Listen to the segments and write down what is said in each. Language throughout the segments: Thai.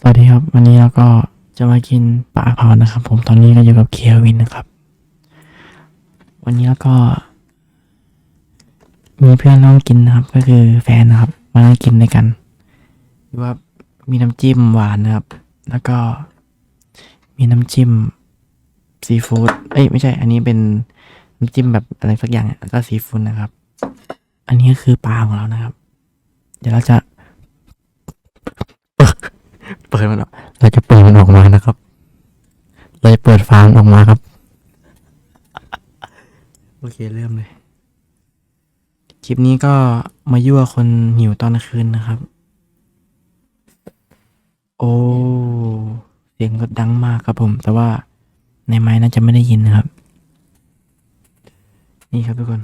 สวัสดีครับ วันนี้เราก็จะมากินปลาเผานะครับ ผมตอนนี้ก็อยู่กับเควินนะครับ วันนี้แล้วก็ มีเพื่อนร่วมกินนะครับ ก็คือแฟนนะครับ มานั่งกินด้วยกันหรือว่ามีน้ำจิ้มหวานนะครับ แล้วก็มีน้ำจิ้มซีฟู้ดเอ้ยไม่ใช่ อันนี้เป็นน้ำจิ้มแบบอะไรสักอย่างแล้วก็ซีฟู้ดนะครับ อันนี้ก็คือปลาของเรานะครับ เดี๋ยวเราจะ เปิดมันออกเราจะเปิดมันออกมานะครับ เราจะเปิดฟาร์มออกมาครับ โอเคเริ่มเลย คลิปนี้ก็มายั่วคนหิวตอนกลางคืนนะครับ โอ้เสียงก็ดังมากครับผม แต่ว่าในไม้น่าจะไม่ได้ยินนะครับ นี่ครับทุกคน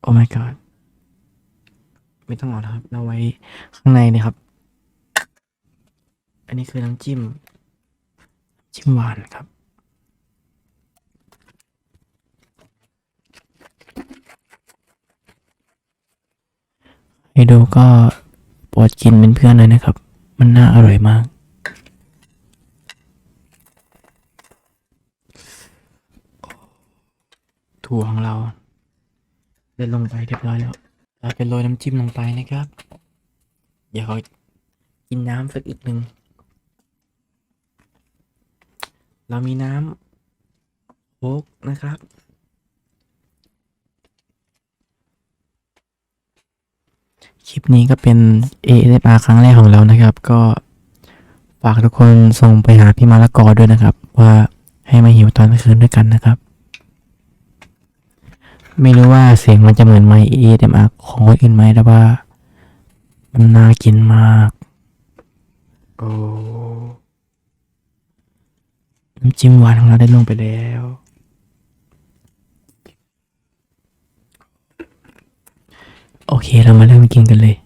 โอ้ my god ไม่ต้องเอาแล้วครับ เราไว้ข้างในเลยครับ นนี้คือน้ำจิ้ม จิ้มหวานครับ ให้ดูก็โปรดกินเป็นเพื่อนเลยนะครับ มันน่าอร่อยมาก ถั่วของเราเดินลงไปเรียบร้อยแล้ว เราจะโรยน้ำจิ้มลงไปนะครับ เดี๋ยวเขากินน้ำสักอีกหนึ่ง เรามีน้ำโค้กนะครับ คลิปนี้ก็เป็น ASMR ครั้งแรกของเรานะครับ ก็ฝากทุกคนส่งไปหาพี่มาละกอด้วยนะครับ ว่าให้มาหิวตอนคืนด้วยกันนะครับ ไม่รู้ว่าเสียงมันจะเหมือนไมค์ ASMR ของคนอื่นไหมแต่ว่า มันน่ากินมาก โอ้ น้ำจิ้มหวานของเราได้ลงไปแล้วโอเคเรามาเริ่มกินกันเลย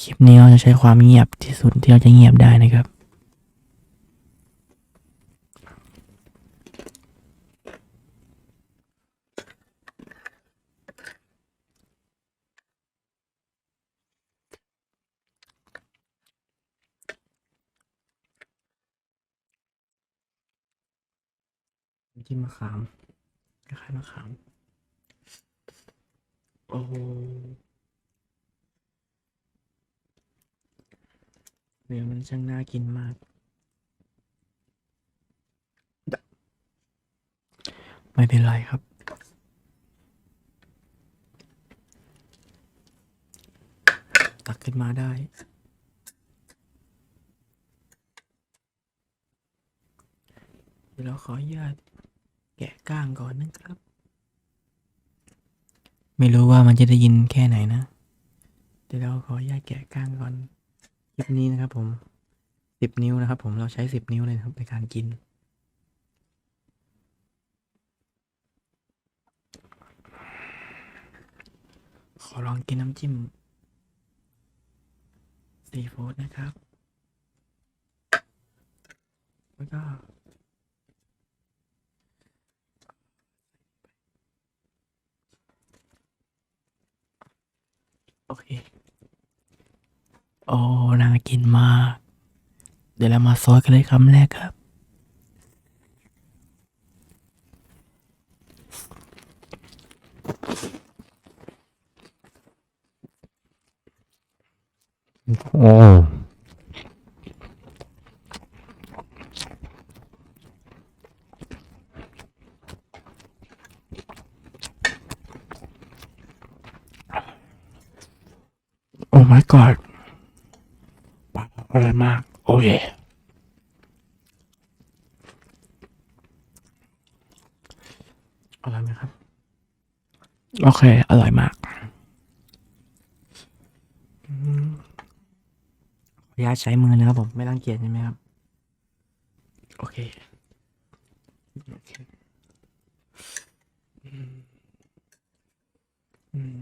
คลิปนี้เราจะใช้ความเงียบที่สุดที่เราจะเงียบได้นะครับ จิ้มมะขามคล้ายๆมะขาม โอ้โหเนื้อมันช่างน่ากินมาก ไม่เป็นไรครับ ตักขึ้นมาได้เดี๋ยวเราขออนุญาต แกะก้างก่อนนะครับ ไม่รู้ว่ามันจะได้ยินแค่ไหนนะ เดี๋ยวเราขออนุญาตแกะก้างก่อนคลิปนี้นะครับ ผมสิบนิ้วนะครับ ผมเราใช้สิบนิ้วเลยนะครับในการกินขอลองกินน้ำจิ้มซีฟู้ดนะครับ แล้วก็ โอเค โอ้ น่ากินมาก เดี๋ยวเรามาซอยกันเลยคำแรกครับ โอ้โอ้ my god ร่อยมาก โอ้ยอร่อยไหมครับ โอเค อร่อยมากอืมขออนุญาตใช้มือนะครับผม ไม่รังเกียจใช่ไหมครับ โอเคโอเคอืมอืม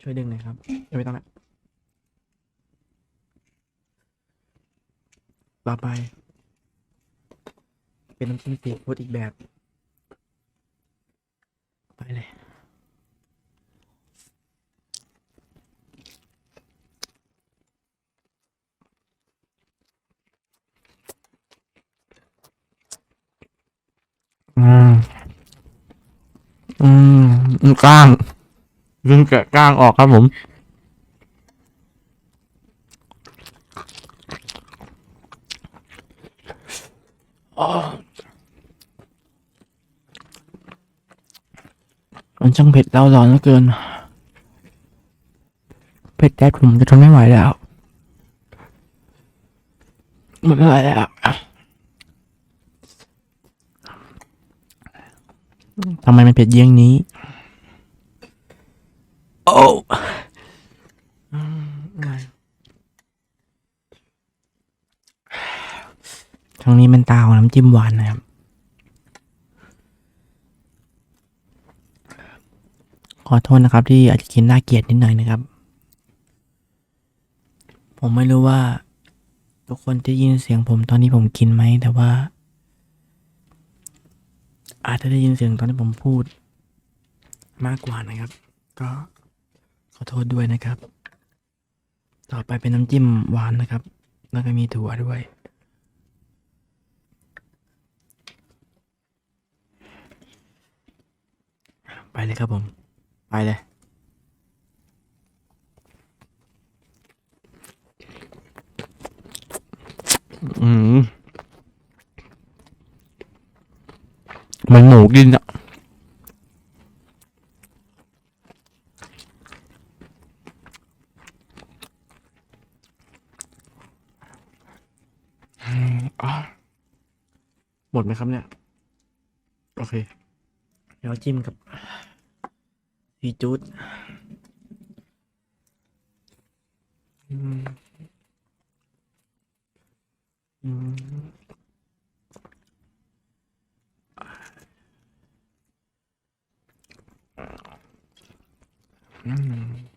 ช่วยดึงหน่อยครับยังไม่ต้องละต่อไป เป็นน้ำจิ้มซีฟู้ดอีกแบบ ไปเลย อืม อืม กล้างดึงแกะกล้างออกครับผมมันช่างเผ็ดแล้วร้อนเหลือเกิน เผ็ดแดดผมจะทนไม่ไหวแล้วหมดอะไรแล้วทำไมมันเผ็ดเยี่ยงนี้ โอ้อืมอะไรค รงนี้เป็นตาของน้ำจิ้มหวานนะครับ ขอโทษนะครับที่อาจจะกินน่าเกลียดนิดหน่อยนะครับ ผมไม่รู้ว่า ทุกคนจะยินเสียงผมตอนที่ผมกินไหม แต่ว่า อาจจะได้ยินเสียงตอนที่ผมพูด มากกว่านะครับ ก็ขอโทษด้วยนะครับ ต่อไปเป็นน้ำจิ้มหวานนะครับ แล้วก็มีถั่วด้วย เลยครับผม ไปเลย อืมเหมันหมูกินอะอืมอะหมดไหมครับเนี่ย โอเค เดี๋ยวจิ้มกับ ซีจูดอืมอืมอืม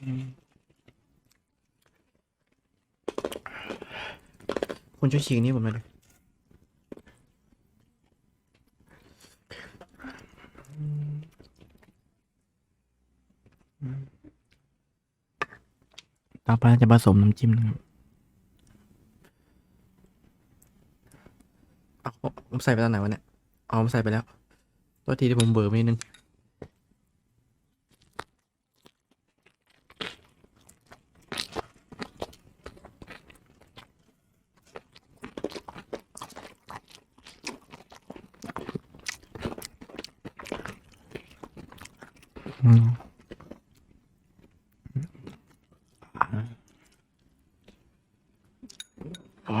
อืม คุณช่วยฉีกนี้ผมหน่อยดิต่อไปจะผสมน้ำจิ้มนะครับเอาผมใส่ไปตอนไหนวะเนี่ยเอาผมใส่ไปแล้ว ตัวทีที่ผมเบลอร์ไปนิดนึงอืมอ่า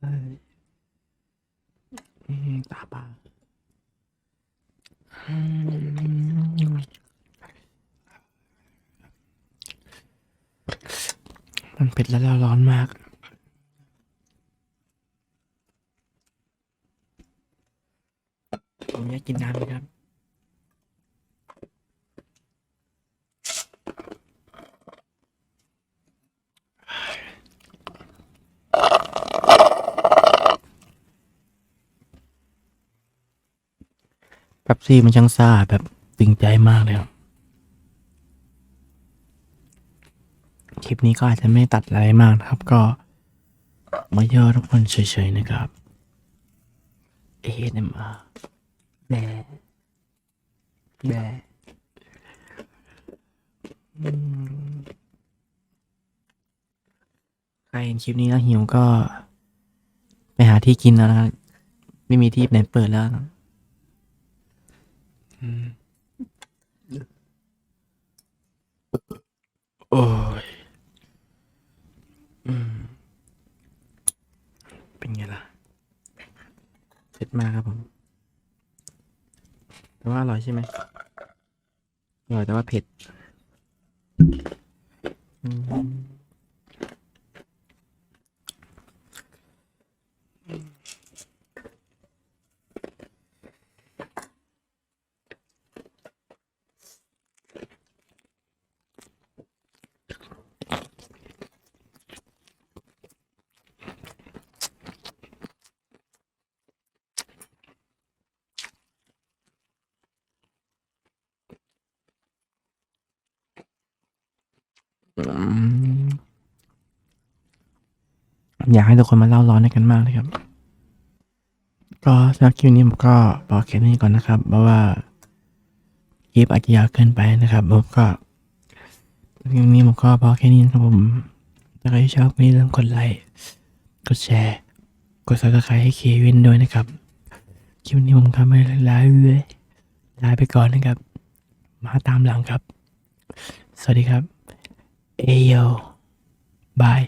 เอ้ยอืมตาปลาอื มันเผ็ดแล้วร้อนมาก ผมอยากกินน้ำไหมครับ ซี่มันช่างซ่าแบบตึงใจมากเลยครับ คลิปนี้ก็อาจจะไม่ตัดอะไรมากนะครับ ก็มาย่อทุกคนเฉยๆนะครับ ASMR แบแบอืมใครเห็นคลิปนี้แล้วหิวก็ ไปหาที่กินแล้วนะครับ ไม่มีที่ไหนเปิดแล้วนะอืม โอ้ยอืม เป็นไงล่ะเผ็ดมากครับผม แต่ว่าอร่อยใช่ไหมอร่อยแต่ว่าเผ็ด อยากให้ทุกคนมาเล่าร้อนให้กันมากเลยครับ ก็สำหรับคลิปนี้ผมก็บอกแค่นี้ก่อนนะครับ เพราะว่าคลิปอาจจะยาวเกินไปนะครับผมก็คลิปนี้ผมก็พอแค่นี้นะครับผมถ้าใครชอบก็อย่าลืมกดไลค์กดแชร์ กดซับสไครต์ให้เควินด้วยนะครับคลิปนี้ผมทำไปลาเลยลาไปก่อนนะครับ มาตามหลังครับ สวัสดีครับ เอโยบาย